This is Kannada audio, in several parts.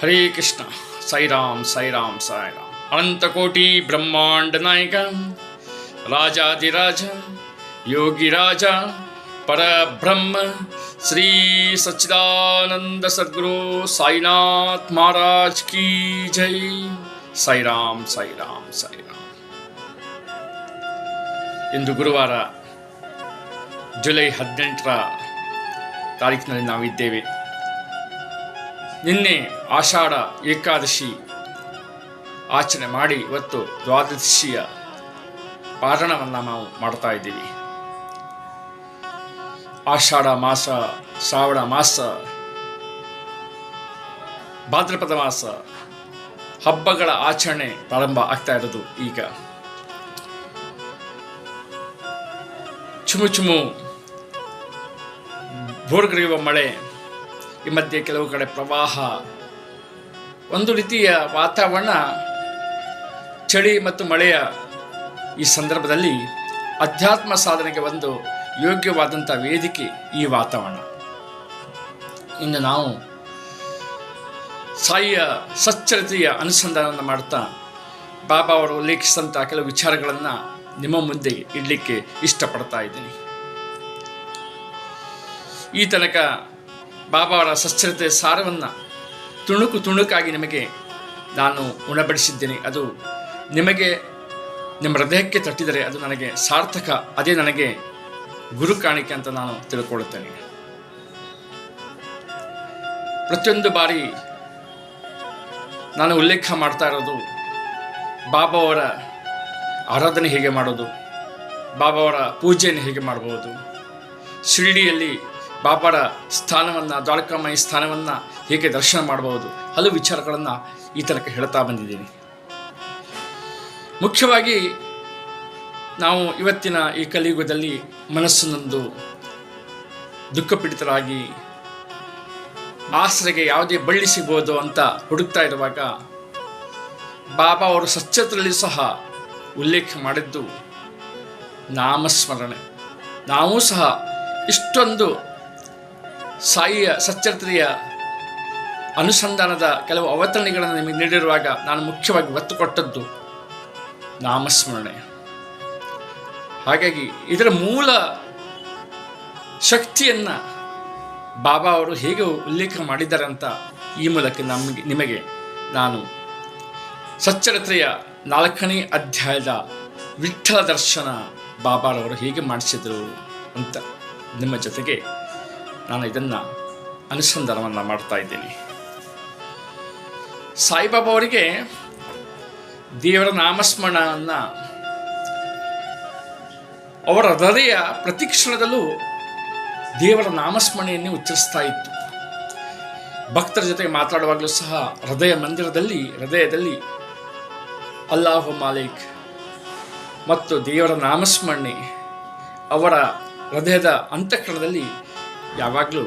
ಹರೇ ಕೃಷ್ಣ. ಸಾಯಿರಾಮ್ ಸಾಯಿರಾಮ್ ಸಾಯಿರಾಮ್. ಅನಂತಕೋಟಿ ಬ್ರಹ್ಮಾಂಡ ನಾಯಕ ರಾಜಾದಿರಾಜ ಯೋಗಿರಾಜ ಪರಬ್ರಹ್ಮ, ಶ್ರೀ ಸಚ್ಚಿದಾನಂದ ಸದ್ಗುರು ಸಾಯಿನಾಥ್ ಮಹಾರಾಜ್ ಕೀ ಜೈ. ಸಾಯಿರಾಮ್ ಸಾಯಿರಾಮ್ ಸಾಯಿರಾಮ್. ಇಂದು ಗುರುವಾರ ಜುಲೈ ಹದಿನೆಂಟರ ತಾರೀಕಿನಲ್ಲಿ ನಾವಿದ್ದೇವೆ. ನಿನ್ನೆ ಆಷಾಢ ಏಕಾದಶಿ ಆಚರಣೆ ಮಾಡಿ ಇವತ್ತು ದ್ವಾದಶಿಯ ಪಾರಣವನ್ನು ನಾವು ಮಾಡ್ತಾ ಇದ್ದೀವಿ. ಆಷಾಢ ಮಾಸ, ಶ್ರಾವಣ ಮಾಸ, ಭಾದ್ರಪದ ಮಾಸ, ಹಬ್ಬಗಳ ಆಚರಣೆ ಪ್ರಾರಂಭ ಆಗ್ತಾ ಇರೋದು ಈಗ. ಚುಮು ಚುಮು ಬೋರ್ಗರೆಯುವ ಮಳೆ, ಈ ಮಧ್ಯೆ ಕೆಲವು ಕಡೆ ಪ್ರವಾಹ ಒಂದು ರೀತಿಯ ವಾತಾವರಣ, ಚಳಿ ಮತ್ತು ಮಳೆಯ ಈ ಸಂದರ್ಭದಲ್ಲಿ ಅಧ್ಯಾತ್ಮ ಸಾಧನೆಗೆ ಒಂದು ಯೋಗ್ಯವಾದಂಥ ವೇದಿಕೆ ಈ ವಾತಾವರಣ. ಇನ್ನು ನಾವು ಸಾಯಿಯ ಸಚ್ಚರಿತೆಯ ಅನುಸಂಧಾನವನ್ನು ಮಾಡ್ತಾ ಬಾಬಾ ಅವರು ಉಲ್ಲೇಖಿಸಿದಂಥ ಕೆಲವು ವಿಚಾರಗಳನ್ನು ನಿಮ್ಮ ಮುಂದೆ ಇಡಲಿಕ್ಕೆ ಇಷ್ಟಪಡ್ತಾ ಇದ್ದೀನಿ. ಈ ತನಕ ಬಾಬಾ ಅವರ ಸಚ್ಚರಿತೆಯ ಸಾರವನ್ನು ತುಣುಕು ತುಣುಕಾಗಿ ನಿಮಗೆ ನಾನು ಉಣಬಡಿಸಿದ್ದೇನೆ. ಅದು ನಿಮಗೆ ನಿಮ್ಮ ಹೃದಯಕ್ಕೆ ತಟ್ಟಿದರೆ ಅದು ನನಗೆ ಸಾರ್ಥಕ, ಅದೇ ನನಗೆ ಗುರು ಕಾಣಿಕೆ ಅಂತ ನಾನು ತಿಳ್ಕೊಳ್ಳುತ್ತೇನೆ. ಪ್ರತಿಯೊಂದು ಬಾರಿ ನಾನು ಉಲ್ಲೇಖ ಮಾಡ್ತಾ ಇರೋದು ಬಾಬಾವರ ಆರಾಧನೆ ಹೇಗೆ ಮಾಡೋದು ಬಾಬಾವರ ಪೂಜೆಯನ್ನು ಹೇಗೆ ಮಾಡಬಹುದು ಶಿರಡಿಯಲ್ಲಿ ಬಾಬಾರ ಸ್ಥಾನವನ್ನು, ದ್ವಾರಕಾಮಾಯಿ ಸ್ಥಾನವನ್ನು ಹೇಗೆ ದರ್ಶನ ಮಾಡಬಹುದು? ಹಲವು ವಿಚಾರಗಳನ್ನು ಈ ತನಕ ಹೇಳ್ತಾ ಬಂದಿದ್ದೀನಿ. ಮುಖ್ಯವಾಗಿ ನಾವು ಇವತ್ತಿನ ಈ ಕಲಿಯುಗದಲ್ಲಿ ಮನಸ್ಸಿನೊಂದು ದುಃಖಪೀಡಿತರಾಗಿ ಆಸರೆಗೆ ಯಾವುದೇ ಬಳ್ಳಿ ಸಿಗ್ಬೋದು ಅಂತ ಹುಡುಕ್ತಾ ಇರುವಾಗ ಬಾಬಾ ಅವರು ಸಚ್ಚತ್ರದಲ್ಲಿ ಸಹ ಉಲ್ಲೇಖ ಮಾಡಿದ್ದು ನಾಮಸ್ಮರಣೆ. ನಾವು ಸಹ ಇಷ್ಟೊಂದು ಸಾಯಿಯ ಸಚ್ಚರಿತ್ರೆಯ ಅನುಸಂಧಾನದ ಕೆಲವು ಅವತರಣೆಗಳನ್ನು ನಿಮಗೆ ನೀಡಿರುವಾಗ ನಾನು ಮುಖ್ಯವಾಗಿ ಒತ್ತು ಕೊಟ್ಟದ್ದು ನಾಮಸ್ಮರಣೆ. ಹಾಗಾಗಿ ಇದರ ಮೂಲ ಶಕ್ತಿಯನ್ನು ಬಾಬಾ ಅವರು ಹೇಗೆ ಉಲ್ಲೇಖ ಮಾಡಿದ್ದಾರೆ ಅಂತ ಈ ಮೂಲಕ ನಮಗೆ, ನಿಮಗೆ ನಾನು ಸಚ್ಚರಿತ್ರೆಯ ನಾಲ್ಕನೇ ಅಧ್ಯಾಯದ ವಿಠ್ಠಲ ದರ್ಶನ ಬಾಬಾರವರು ಹೇಗೆ ಮಾಡಿಸಿದರು ಅಂತ ನಿಮ್ಮ ಜೊತೆಗೆ ನಾನು ಇದನ್ನು ಅನುಸಂಧಾನವನ್ನು ಮಾಡ್ತಾ ಇದ್ದೀನಿ. ಸಾಯಿಬಾಬಾ ಅವರಿಗೆ ದೇವರ ನಾಮಸ್ಮರಣವನ್ನು ಅವರ ಹೃದಯ ಪ್ರತಿಕ್ಷಣದಲ್ಲೂ ದೇವರ ನಾಮಸ್ಮರಣೆಯನ್ನೇ ಉಚ್ಚರಿಸ್ತಾ ಇತ್ತು. ಭಕ್ತರ ಜೊತೆ ಮಾತಾಡುವಾಗಲೂ ಸಹ ಹೃದಯ ಮಂದಿರದಲ್ಲಿ, ಹೃದಯದಲ್ಲಿ ಅಲ್ಲಾಹು ಮಾಲಿಕ್ ಮತ್ತು ದೇವರ ನಾಮಸ್ಮರಣೆ ಅವರ ಹೃದಯದ ಅಂತಃಕರಣದಲ್ಲಿ ಯಾವಾಗಲೂ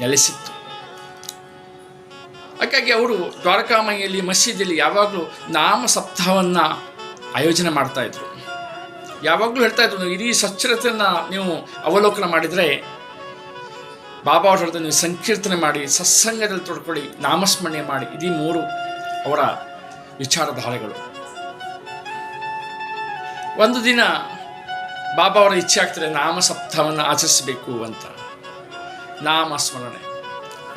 ನೆಲೆಸಿತ್ತು. ಹಾಗಾಗಿ ಅವರು ದ್ವಾರಕಾಮಯಿಯಲ್ಲಿ ಮಸೀದಿಯಲ್ಲಿ ಯಾವಾಗಲೂ ನಾಮ ಸಪ್ತಾಹವನ್ನು ಆಯೋಜನೆ ಮಾಡ್ತಾಯಿದ್ರು ಯಾವಾಗಲೂ ಹೇಳ್ತಾ ಇದ್ರು ಇಡೀ ಸಚ್ಚರತೆಯನ್ನು ನೀವು ಅವಲೋಕನ ಮಾಡಿದರೆ ಬಾಬಾ ಅವ್ರ ನೀವು ಸಂಕೀರ್ತನೆ ಮಾಡಿ, ಸತ್ಸಂಗದಲ್ಲಿ ತೊಡ್ಕೊಳ್ಳಿ, ನಾಮಸ್ಮರಣೆ ಮಾಡಿ ಇದೀ ಮೂರು ಅವರ ವಿಚಾರಧಾರೆಗಳು. ಒಂದು ದಿನ ಬಾಬಾ ಅವರ ಇಚ್ಛೆ ಆಗ್ತದೆ ನಾಮ ಸಪ್ತಾಹವನ್ನು ಆಚರಿಸಬೇಕು ಅಂತ. ನಾಮಸ್ಮರಣೆ.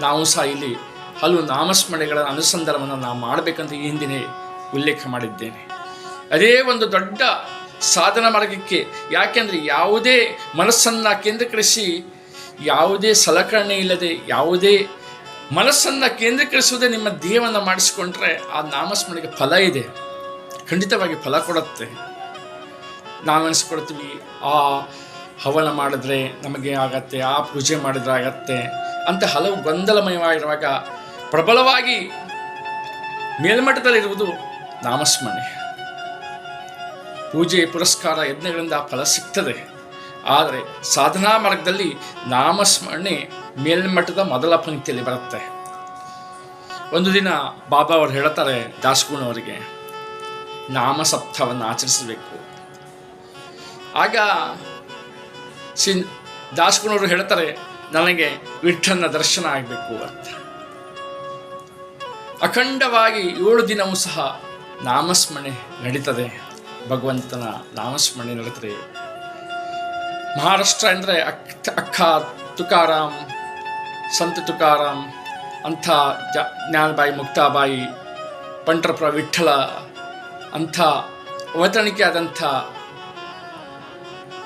ನಾವು ಸಹ ಇಲ್ಲಿ ಹಲವು ನಾಮಸ್ಮರಣೆಗಳ ಅನುಸಂಧಾನವನ್ನು ನಾವು ಮಾಡಬೇಕಂತ ಈ ಹಿಂದಿನೇ ಉಲ್ಲೇಖ ಮಾಡಿದ್ದೇನೆ. ಅದೇ ಒಂದು ದೊಡ್ಡ ಸಾಧನ ಮಾರ್ಗಕ್ಕೆ ಯಾಕೆಂದರೆ ಯಾವುದೇ ಮನಸ್ಸನ್ನು ಕೇಂದ್ರೀಕರಿಸಿ, ಯಾವುದೇ ಸಲಕರಣೆ ಇಲ್ಲದೆ, ಯಾವುದೇ ಮನಸ್ಸನ್ನು ಕೇಂದ್ರೀಕರಿಸುವುದೇ ನಿಮ್ಮ ದೇಹವನ್ನು ಮಾಡಿಸಿಕೊಂಡ್ರೆ ಆ ನಾಮಸ್ಮರಣೆಗೆ ಫಲ ಇದೆ. ಖಂಡಿತವಾಗಿ ಫಲ ಕೊಡುತ್ತೆ. ನಾವು ಅನಿಸ್ಕೊಳ್ತೀವಿ ಆ ಹವನ ಮಾಡಿದ್ರೆ ನಮಗೆ ಆಗತ್ತೆ, ಆ ಪೂಜೆ ಮಾಡಿದ್ರೆ ಆಗತ್ತೆ ಅಂತ ಹಲವು ಗೊಂದಲಮಯವಾಗಿರುವಾಗ ಪ್ರಬಲವಾಗಿ ಮೇಲ್ಮಟ್ಟದಲ್ಲಿರುವುದು ನಾಮಸ್ಮರಣೆ. ಪೂಜೆ ಪುರಸ್ಕಾರ ಯಜ್ಞಗಳಿಂದ ಫಲ ಸಿಗ್ತದೆ, ಆದರೆ ಸಾಧನಾ ಮಾರ್ಗದಲ್ಲಿ ನಾಮಸ್ಮರಣೆ ಮೇಲ್ಮಟ್ಟದ ಮೊದಲ ಪಂಕ್ತಿಯಲ್ಲಿ ಬರುತ್ತೆ. ಒಂದು ದಿನ ಬಾಬಾ ಅವರು ಹೇಳ್ತಾರೆ ದಾಸಗುಣವರಿಗೆ ಅವರಿಗೆ ನಾಮಸಪ್ತವನ್ನು ಆಚರಿಸಬೇಕು. ಆಗ ಸಿ ದಾಸಗುಣವರು ಹೇಳ್ತಾರೆ, ನನಗೆ ವಿಠ್ಠನ ದರ್ಶನ ಆಗಬೇಕು ಅಂತ. ಅಖಂಡವಾಗಿ ಏಳು ದಿನವೂ ಸಹ ನಾಮಸ್ಮರಣೆ ನಡೀತದೆ. ಭಗವಂತನ ನಾಮಸ್ಮರಣೆ ನಡೀತದೆ. ಮಹಾರಾಷ್ಟ್ರ ಅಂದರೆ ಅಕ್, ಅಕ್ಕ ತುಕಾರಾಮ್, ಸಂತ ತುಕಾರಾಮ್, ಅಂಥ ಜ್ಞಾನಬಾಯಿ, ಮುಕ್ತಾಬಾಯಿ ಪಂಟ್ರಪ್ರ ವಿಠ್ಠಲ ಅಂಥ ಅವತರಣಿಕೆ ಆದಂಥ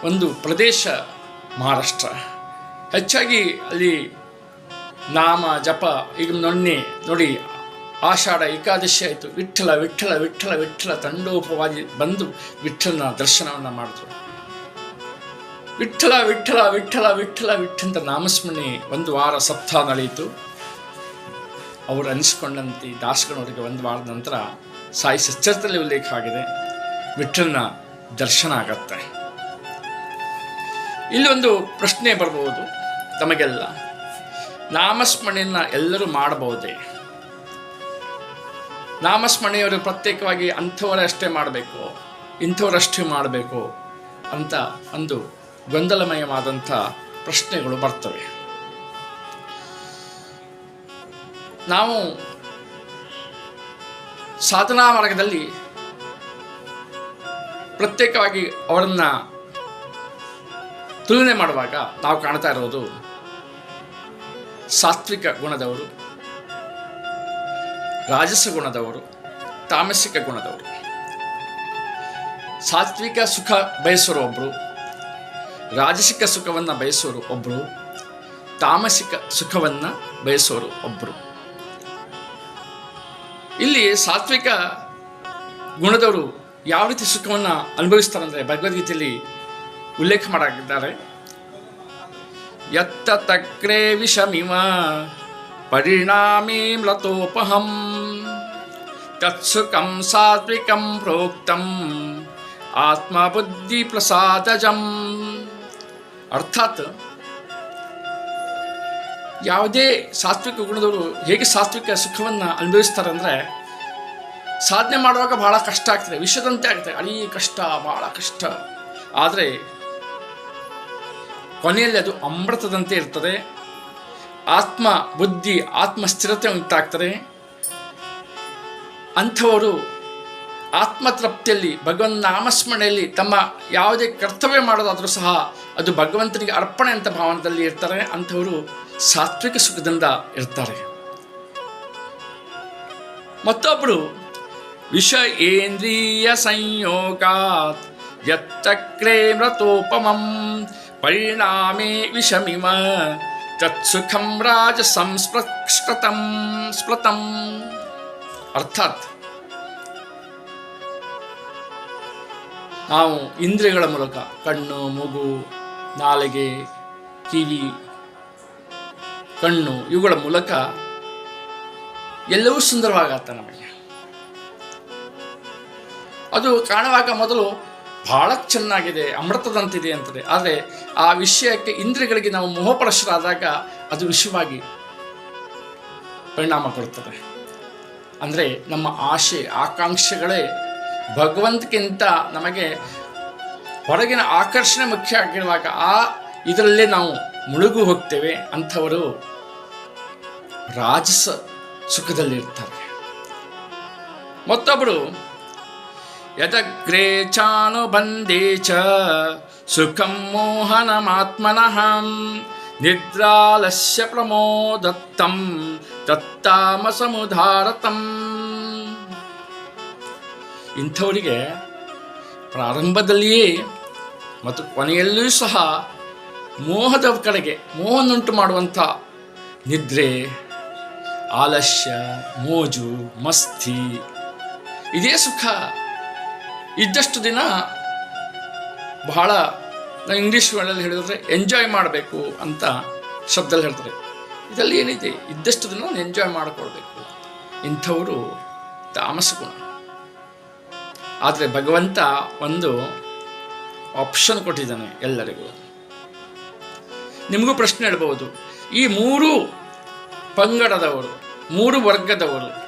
ಒಂದು ಪ್ರದೇಶ ಮಹಾರಾಷ್ಟ್ರ. ಹೆಚ್ಚಾಗಿ ಅಲ್ಲಿ ನಾಮ, ಜಪ, ಈಗ ನೊನ್ನೆ ನೋಡಿ ಆಷಾಢ ಏಕಾದಶಿ ಆಯಿತು. ವಿಠ್ಠಲ ವಿಠ್ಠಲ ವಿಠ್ಠಲ ವಿಠ್ಠಲ ತಂಡೋಪವಾಗಿ ಬಂದು ವಿಠ್ಠಲನ ದರ್ಶನವನ್ನು ಮಾಡಿದ್ರು. ವಿಠ್ಠಲ ವಿಠ್ಠಲ ವಿಠ್ಠಲ ವಿಠ್ಠಲ ವಿಠ್ಠಂತ ನಾಮಸ್ಮರಣೆ ಒಂದು ವಾರ ಸಪ್ತಾಹ ನಡೆಯಿತು. ಅವರು ಅನಿಸ್ಕೊಂಡಂತೆ ದಾಸಗಣವರಿಗೆ ಒಂದು ವಾರದ ನಂತರ ಸಾಯಿ ಸಚ್ಚರದಲ್ಲಿ ಉಲ್ಲೇಖ ಆಗಿದೆ ವಿಠ್ಠಲನ ದರ್ಶನ ಆಗತ್ತೆ. ಇಲ್ಲಿ ಒಂದು ಪ್ರಶ್ನೆ ಬರ್ಬೋದು ತಮಗೆಲ್ಲ ನಾಮಸ್ಮರಣೆಯನ್ನು ಎಲ್ಲರೂ ಮಾಡಬಹುದೇ? ನಾಮಸ್ಮರಣೆಯವರು ಪ್ರತ್ಯೇಕವಾಗಿ ಅಂಥವರಷ್ಟೇ ಮಾಡಬೇಕು ಇಂಥವರಷ್ಟೇ ಮಾಡಬೇಕು ಅಂತ ಒಂದು ಗೊಂದಲಮಯವಾದಂಥ ಪ್ರಶ್ನೆಗಳು ಬರ್ತವೆ. ನಾವು ಸಾಧನಾ ಮಾರ್ಗದಲ್ಲಿ ಪ್ರತ್ಯೇಕವಾಗಿ ಅವರನ್ನು ತುಲನೆ ಮಾಡುವಾಗ ನಾವು ಕಾಣ್ತಾ ಇರೋದು ಸಾತ್ವಿಕ ಗುಣದವರು, ರಾಜಸ ಗುಣದವರು, ತಾಮಸಿಕ ಗುಣದವರು. ಸಾತ್ವಿಕ ಸುಖ ಬಯಸೋರು ಒಬ್ಬರು ರಾಜಸಿಕ ಸುಖವನ್ನು ಬಯಸೋರು ಒಬ್ಬರು ತಾಮಸಿಕ ಸುಖವನ್ನು ಬಯಸೋರು ಒಬ್ಬರು ಇಲ್ಲಿ ಸಾತ್ವಿಕ ಗುಣದವರು ಯಾವ ರೀತಿ ಸುಖವನ್ನು ಅನುಭವಿಸ್ತಾರೆ ಅಂದರೆ ಭಗವದ್ಗೀತೆಯಲ್ಲಿ ಉಲ್ಲೇಖ ಮಾಡಿದ್ದಾರೆ ಯತ್ತ ತಕ್ರೆ ವಿಷಮಿವ, ಪರಿಣಾಮಿ ಮ್ಲತೋಪಹಂ ತತ್ಸುಖಂ ಸಾತ್ವಿಕಂ ಪ್ರೋಕ್ತಂ, ಆತ್ಮಬುದ್ಧಿ ಪ್ರಸಾದಜಂ. ಅರ್ಥಾತ್ ಯಾವುದೇ ಸಾತ್ವಿಕ ಗುಣದವರು ಹೇಗೆ ಸಾತ್ವಿಕ ಸುಖವನ್ನು ಅನುಭವಿಸ್ತಾರೆ ಅಂದರೆ ಸಾಧನೆ ಮಾಡುವಾಗ ಭಾಳ ಕಷ್ಟ ಆಗ್ತದೆ, ವಿಷದಂತೆ ಆಗ್ತದೆ. ಅಳಿ ಕಷ್ಟ ಭಾಳ ಕಷ್ಟ. ಆದರೆ ಕೊನೆಯಲ್ಲಿ ಅದು ಅಮೃತದಂತೆ ಇರ್ತದೆ. ಆತ್ಮ ಬುದ್ಧಿ ಆತ್ಮ ಸ್ಥಿರತೆ ಉಂಟಾಗ್ತದೆ. ಅಂಥವರು ಆತ್ಮತೃಪ್ತಿಯಲ್ಲಿ, ಭಗವನ್ ನಾಮಸ್ಮರಣೆಯಲ್ಲಿ ತಮ್ಮ ಯಾವುದೇ ಕರ್ತವ್ಯ ಮಾಡೋದಾದರೂ ಸಹ ಅದು ಭಗವಂತನಿಗೆ ಅರ್ಪಣೆ ಅಂತ ಭಾವನದಲ್ಲಿ ಇರ್ತಾರೆ. ಅಂಥವರು ಸಾತ್ವಿಕ ಸುಖದಿಂದ ಇರ್ತಾರೆ. ಮತ್ತೊಬ್ಬರು ವಿಷ ಏಂದ್ರಿಯ ಸಂಯೋಗಾತ್, ಯತ್ತಕ್ರೇ ಮೃತೋಪಮಂ. ಪರಿಣಾಮೇ ವಿಷಮಿಮ ತತ್ಸುಖಂ ರಾಜ ಸಂಸ್ಪೃತಂ ಸ್ಮೃತಂ ಅರ್ಥಾತ್ ನಾವು ಇಂದ್ರಿಯಗಳ ಮೂಲಕ ಕಣ್ಣು, ಮೂಗು, ನಾಲಿಗೆ, ಕಿವಿ, ಕಣ್ಣು ಇವುಗಳ ಮೂಲಕ ಎಲ್ಲವೂ ಸುಂದರವಾಗತ್ತೆ ನಮಗೆ. ಅದು ಕಾಣುವಾಗ ಮೊದಲು ಬಹಳ ಚೆನ್ನಾಗಿದೆ, ಅಮೃತದಂತಿದೆ ಅಂತದೆ ಆದರೆ ಆ ವಿಷಯಕ್ಕೆ ಇಂದ್ರಿಯಗಳಿಗೆ ನಾವು ಮೋಹಪರಶರಾದಾಗ ಅದು ವಿಷವಾಗಿ ಪರಿಣಾಮ ಕೊಡುತ್ತದೆ ಅಂದರೆ ನಮ್ಮ ಆಶೆ, ಆಕಾಂಕ್ಷೆಗಳೇ ಭಗವಂತಕ್ಕಿಂತ ನಮಗೆ ಹೊರಗಿನ ಆಕರ್ಷಣೆ ಮುಖ್ಯ ಆಗಿರುವಾಗ ಆ ಇದರಲ್ಲೇ ನಾವು ಮುಳುಗು ಹೋಗ್ತೇವೆ ಅಂಥವರು ರಾಜಸ ಸುಖದಲ್ಲಿರ್ತಾರೆ. ಮತ್ತೊಬ್ಬರು ಯದಗ್ರೇ ಚಾನುಬಂಧೇ ಚ ಸುಖಂ ಮೋಹನಮಾತ್ಮನಃ. ನಿದ್ರಾಲಸ್ಯ ಪ್ರಮೋದತ್ತಂ ದತ್ತಾಮಸಮುಧಾರತಂ ಇಂಥವರಿಗೆ ಪ್ರಾರಂಭದಲ್ಲಿಯೇ ಮತ್ತು ಕೊನೆಯಲ್ಲೂ ಸಹ ಮೋಹದ ಕಡೆಗೆ ಮೋಹನುಂಟು ಮಾಡುವಂಥ ನಿದ್ರೆ, ಆಲಸ್ಯ, ಮೋಜು, ಮಸ್ತಿ, ಇದೇ ಸುಖ ಇದ್ದಷ್ಟು ದಿನ ಬಹಳ ಇಂಗ್ಲೀಷ್ ವರ್ಡಲ್ಲಿ ಹೇಳಿದ್ರೆ ಎಂಜಾಯ್ ಮಾಡಬೇಕು ಅಂತ ಶಬ್ದಲ್ಲಿ ಹೇಳ್ತಾರೆ. ಇದರಲ್ಲಿ ಏನಿದೆ ಇದ್ದಷ್ಟು ದಿನ ಎಂಜಾಯ್ ಮಾಡಿಕೊಳ್ಬೇಕು. ಇಂಥವರು ತಾಮಸ ಗುಣ. ಆದರೆ ಭಗವಂತ ಒಂದು ಆಪ್ಷನ್ ಕೊಟ್ಟಿದ್ದಾನೆ ಎಲ್ಲರಿಗೂ. ನಿಮಗೂ ಪ್ರಶ್ನೆ ಹೇಳ್ಬೋದು ಈ ಮೂರು ಪಂಗಡದವರು, ಮೂರು ವರ್ಗದವರು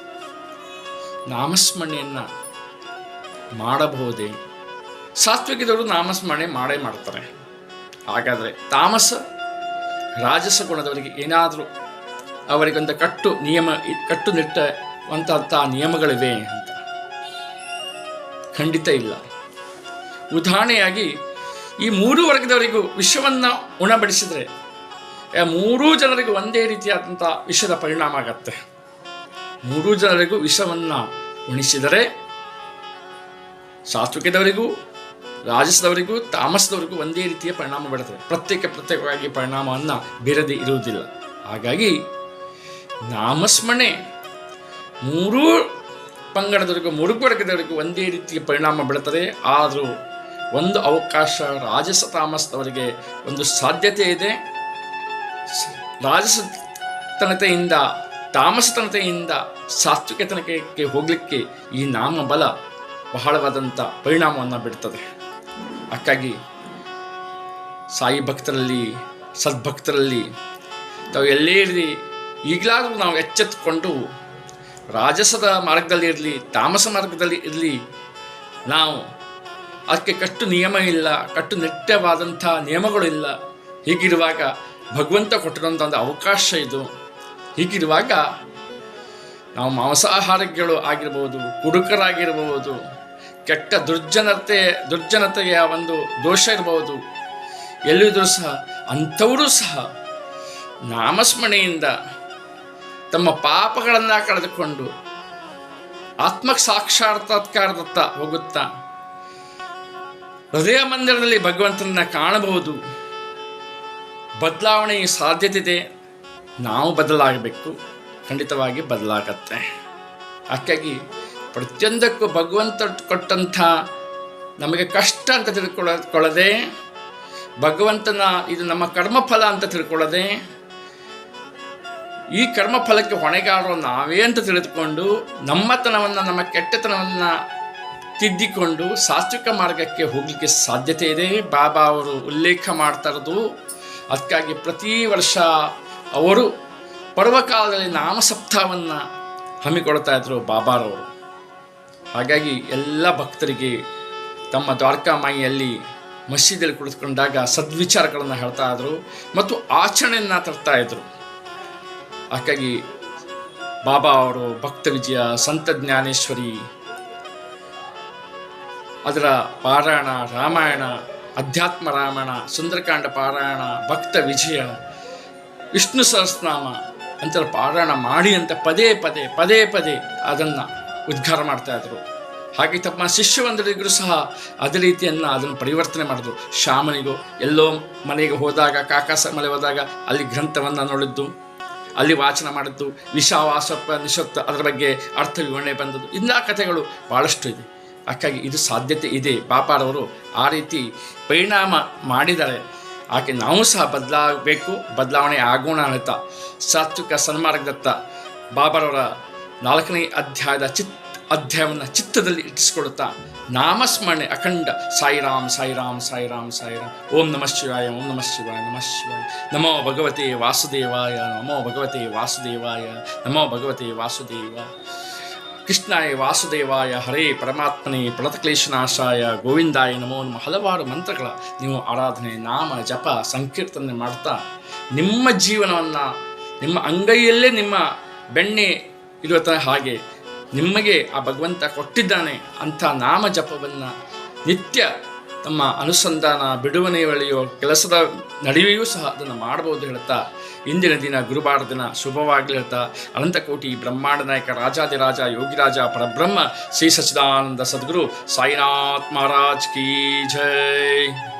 ನಾಮಸ್ಮರಣೆಯನ್ನು ಮಾಡಬಹುದೇ? ಸಾತ್ವಿಕದವರು ನಾಮಸ್ಮರಣೆ ಮಾಡೇ ಮಾಡ್ತಾರೆ. ಹಾಗಾದರೆ ತಾಮಸ ರಾಜಸ ಗುಣದವರಿಗೆ ಏನಾದರೂ ಅವರಿಗೊಂದು ಕಟ್ಟು ನಿಯಮ ಕಟ್ಟುನಿಟ್ಟ ಅಂಥ ನಿಯಮಗಳಿವೆ ಅಂತ. ಖಂಡಿತ ಇಲ್ಲ. ಉದಾಹರಣೆಯಾಗಿ ಈ ಮೂರು ವರ್ಗದವರಿಗೂ ವಿಷವನ್ನು ಉಣಬಡಿಸಿದರೆ ಮೂರೂ ಜನರಿಗೂ ಒಂದೇ ರೀತಿಯಾದಂಥ ವಿಷದ ಪರಿಣಾಮ ಆಗತ್ತೆ. ಮೂರೂ ಜನರಿಗೂ ವಿಷವನ್ನು ಉಣಿಸಿದರೆ ಸಾತ್ವಿಕದವರಿಗೂ ರಾಜಸದವರಿಗೂ, ತಾಮಸದವರಿಗೂ ಒಂದೇ ರೀತಿಯ ಪರಿಣಾಮ ಬೀಳುತ್ತದೆ. ಪ್ರತ್ಯೇಕ ಪ್ರತ್ಯೇಕವಾಗಿ ಪರಿಣಾಮವನ್ನು ಬೀರದೆ ಇರುವುದಿಲ್ಲ. ಹಾಗಾಗಿ ನಾಮಸ್ಮರಣೆ ಮೂರೂ ಪಂಗಡದವರಿಗೂ, ಮೂರು ವರ್ಗದವರಿಗೂ ಒಂದೇ ರೀತಿಯ ಪರಿಣಾಮ ಬೀಳುತ್ತದೆ. ಆದರೂ ಒಂದು ಅವಕಾಶ ರಾಜಸ ತಾಮಸದವರಿಗೆ ಒಂದು ಸಾಧ್ಯತೆ ಇದೆ. ರಾಜಸತನತೆಯಿಂದ, ತಾಮಸತನತೆಯಿಂದ ಸಾತ್ವಿಕತನಕ್ಕೆ ಹೋಗಲಿಕ್ಕೆ ಈ ನಾಮ ಬಲ ಬಹಳವಾದಂಥ ಪರಿಣಾಮವನ್ನು ಬಿಡ್ತದೆ. ಅಕ್ಕಾಗಿ ಸಾಯಿ ಭಕ್ತರಲ್ಲಿ ಸದ್ಭಕ್ತರಲ್ಲಿ ತಾವು ಎಲ್ಲೇ ಇರಲಿ, ಈಗಲಾದರೂ ನಾವು ಎಚ್ಚೆತ್ತುಕೊಂಡು ರಾಜಸದ ಮಾರ್ಗದಲ್ಲಿ ಇರಲಿ, ತಾಮಸ ಮಾರ್ಗದಲ್ಲಿ ಇರಲಿ, ನಾವು ಅದಕ್ಕೆ ಕಟ್ಟು ನಿಯಮ ಇಲ್ಲ ಕಟ್ಟುನಿಟ್ಟವಾದಂಥ ನಿಯಮಗಳು ಇಲ್ಲ. ಹೀಗಿರುವಾಗ ಭಗವಂತ ಕೊಟ್ಟಿರೋಂಥ ಒಂದು ಅವಕಾಶ ಇದು. ಹೀಗಿರುವಾಗ ನಾವು ಮಾಂಸಾಹಾರಗಳು ಆಗಿರ್ಬೋದು, ಕುಡುಕರಾಗಿರ್ಬೋದು ಕೆಟ್ಟ ದುರ್ಜನತೆ ದುರ್ಜನತೆಯ ಒಂದು ದೋಷ ಇರಬಹುದು ಎಲ್ಲಿದ್ರೂ ಸಹ, ಅಂಥವರು ಸಹ ನಾಮಸ್ಮರಣೆಯಿಂದ ತಮ್ಮ ಪಾಪಗಳನ್ನು ಕಳೆದುಕೊಂಡು ಆತ್ಮ ಸಾಕ್ಷಾತ್ಕಾರದತ್ತ ಹೋಗುತ್ತಾ ಹೃದಯ ಮಂದಿರದಲ್ಲಿ ಭಗವಂತನನ್ನ ಕಾಣಬಹುದು. ಬದಲಾವಣೆಯ ಸಾಧ್ಯತೆ ಇದೆ ನಾವು ಬದಲಾಗಬೇಕು. ಖಂಡಿತವಾಗಿ ಬದಲಾಗತ್ತೆ. ಹಾಗಾಗಿ ಪ್ರತಿಯೊಂದಕ್ಕೂ ಭಗವಂತ ಕೊಟ್ಟಂಥ ನಮಗೆ ಕಷ್ಟ ಅಂತ ತಿಳ್ಕೊಳ್ಳದೆ ಭಗವಂತನ ಇದು ನಮ್ಮ ಕರ್ಮಫಲ ಅಂತ ತಿಳ್ಕೊಳ್ಳದೆ, ಈ ಕರ್ಮಫಲಕ್ಕೆ ಹೊಣೆಗಾರರು ನಾವೇ ಅಂತ ತಿಳಿದುಕೊಂಡು ನಮ್ಮತನವನ್ನು, ನಮ್ಮ ಕೆಟ್ಟತನವನ್ನು ತಿದ್ದಿಕೊಂಡು ಸಾತ್ವಿಕ ಮಾರ್ಗಕ್ಕೆ ಹೋಗಲಿಕ್ಕೆ ಸಾಧ್ಯತೆ ಇದೆ. ಬಾಬಾ ಅವರು ಉಲ್ಲೇಖ ಮಾಡ್ತಾ ಇರೋದು. ಅದಕ್ಕಾಗಿ ಪ್ರತಿ ವರ್ಷ ಅವರು ಪರ್ವಕಾಲದಲ್ಲಿ ನಾಮಸಪ್ತಾಹವನ್ನು ಹಮ್ಮಿಕೊಳ್ತಾ ಇದ್ರು ಬಾಬಾರವರು. ಹಾಗಾಗಿ ಎಲ್ಲ ಭಕ್ತರಿಗೆ ತಮ್ಮ ದ್ವಾರಕಾಮಾಯಿಯಲ್ಲಿ ಮಸೀದಿಯಲ್ಲಿ ಕುಳಿತುಕೊಂಡಾಗ ಸದ್ವಿಚಾರಗಳನ್ನು ಹೇಳ್ತಾ ಇದ್ರು ಮತ್ತು ಆಚರಣೆಯನ್ನು ತರ್ತಾ ಇದ್ರು. ಹಾಗಾಗಿ ಬಾಬಾ ಅವರು, ಭಕ್ತ ವಿಜಯ, ಸಂತ ಜ್ಞಾನೇಶ್ವರಿ, ಅದರ ಪಾರಾಯಣ, ರಾಮಾಯಣ, ಅಧ್ಯಾತ್ಮ ರಾಮಾಯಣ, ಸುಂದರಕಾಂಡ ಪಾರಾಯಣ, ಭಕ್ತ ವಿಜಯ, ವಿಷ್ಣು ಸಹಸ್ರನಾಮ ಅಂತ ಪಾರಾಯಣ ಮಾಡಿ ಅಂತ ಪದೇ ಪದೇ ಪದೇ ಪದೇ ಅದನ್ನು ಉದ್ಘಾರ ಮಾಡ್ತಾ ಇದ್ರು. ಹಾಗೆ ತಮ್ಮ ಶಿಷ್ಯವಂದರಿಗೂ ಸಹ ಅದೇ ರೀತಿಯನ್ನು ಅದನ್ನು ಪರಿವರ್ತನೆ ಮಾಡಿದ್ರು. ಶಾಮನಿಗೂ ಎಲ್ಲೋ ಮನೆಗೆ ಹೋದಾಗ, ಕಾಕಾಸ ಮನೆ ಹೋದಾಗ ಅಲ್ಲಿ ಗ್ರಂಥವನ್ನು ನೋಡಿದ್ದು, ಅಲ್ಲಿ ವಾಚನ ಮಾಡಿದ್ದು ವಿಷಾವಾಸಪ್ಪ ನಿಶಕ್ತ ಅದರ ಬಗ್ಗೆ ಅರ್ಥ ವಿವರಣೆ ಬಂದದ್ದು. ಇಂಥ ಕಥೆಗಳು ಭಾಳಷ್ಟು ಇದೆ. ಹಾಗಾಗಿ ಇದು ಸಾಧ್ಯತೆ ಇದೆ. ಬಾಪಾರವರು ಆ ರೀತಿ ಪರಿಣಾಮ ಮಾಡಿದರೆ ಆಕೆ ನಾವು ಸಹ ಬದಲಾಗಬೇಕು, ಬದಲಾವಣೆ ಆಗೋಣ ಅಂತ ಸಾತ್ವಿಕ ಸನ್ಮಾರ್ಗದತ್ತ ಬಾಬಾರವರ ನಾಲ್ಕನೇ ಅಧ್ಯಾಯದ ಚಿತ್, ಅಧ್ಯಾಯವನ್ನು ಚಿತ್ತದಲ್ಲಿ ಇಟ್ಟಿಸಿಕೊಳ್ಳುತ್ತಾ, ನಾಮಸ್ಮರಣೆ ಅಖಂಡ ಸಾಯಿರಾಮ್ ಸಾಯಿರಾಮ್ ಸಾಯಿರಾಮ್ ಸಾಯಿರಾಮ್ ಓಂ ನಮಃ ಶಿವಾಯ, ಓಂ ನಮಃ ಶಿವಾಯ ನಮಃ ಶಿವಾಯ, ನಮೋ ಭಗವತೆ ವಾಸುದೇವಾಯ, ನಮೋ ಭಗವತೆ ವಾಸುದೇವಾಯ, ನಮೋ ಭಗವತೆ ವಾಸುದೇವ, ಕೃಷ್ಣಾಯ ವಾಸುದೇವಾಯ, ಹರೇ ಪರಮಾತ್ಮನೇ ಪ್ರಣತಕ್ಲೇಶನಾಶಾಯ ಗೋವಿಂದಾಯ ನಮೋ ನಮ್ಮ ಹಲವಾರು ಮಂತ್ರಗಳ ನೀವು ಆರಾಧನೆ, ನಾಮ, ಜಪ, ಸಂಕೀರ್ತನೆ ಮಾಡ್ತಾ ನಿಮ್ಮ ಜೀವನವನ್ನು, ನಿಮ್ಮ ಅಂಗೈಯಲ್ಲೇ ನಿಮ್ಮ ಬೆಣ್ಣೆ ಇರುವ ತರ ಹಾಗೆ ನಿಮಗೆ ಆ ಭಗವಂತ ಕೊಟ್ಟಿದ್ದಾನೆ ಅಂಥ ನಾಮ ಜಪವನ್ನು ನಿತ್ಯ ತಮ್ಮ ಅನುಸಂಧಾನ ಬಿಡುವನೆ ಒಳೆಯೋ ಕೆಲಸದ ನಡುವೆಯೂ ಸಹ ಅದನ್ನು ಮಾಡಬಹುದು ಹೇಳ್ತಾ, ಇಂದಿನ ದಿನ ಗುರುವಾರ ದಿನ ಶುಭವಾಗಲಿ ಹೇಳ್ತಾ, ಅನಂತಕೋಟಿ ಬ್ರಹ್ಮಾಂಡ ನಾಯಕ ರಾಜಾದಿರಾಜ ಯೋಗಿರಾಜ ಪರಬ್ರಹ್ಮ, ಶ್ರೀ ಸಚ್ಚಿದಾನಂದ ಸದ್ಗುರು, ಸಾಯಿನಾಥ್ ಮಹಾರಾಜ್ ಕೀ ಜೈ.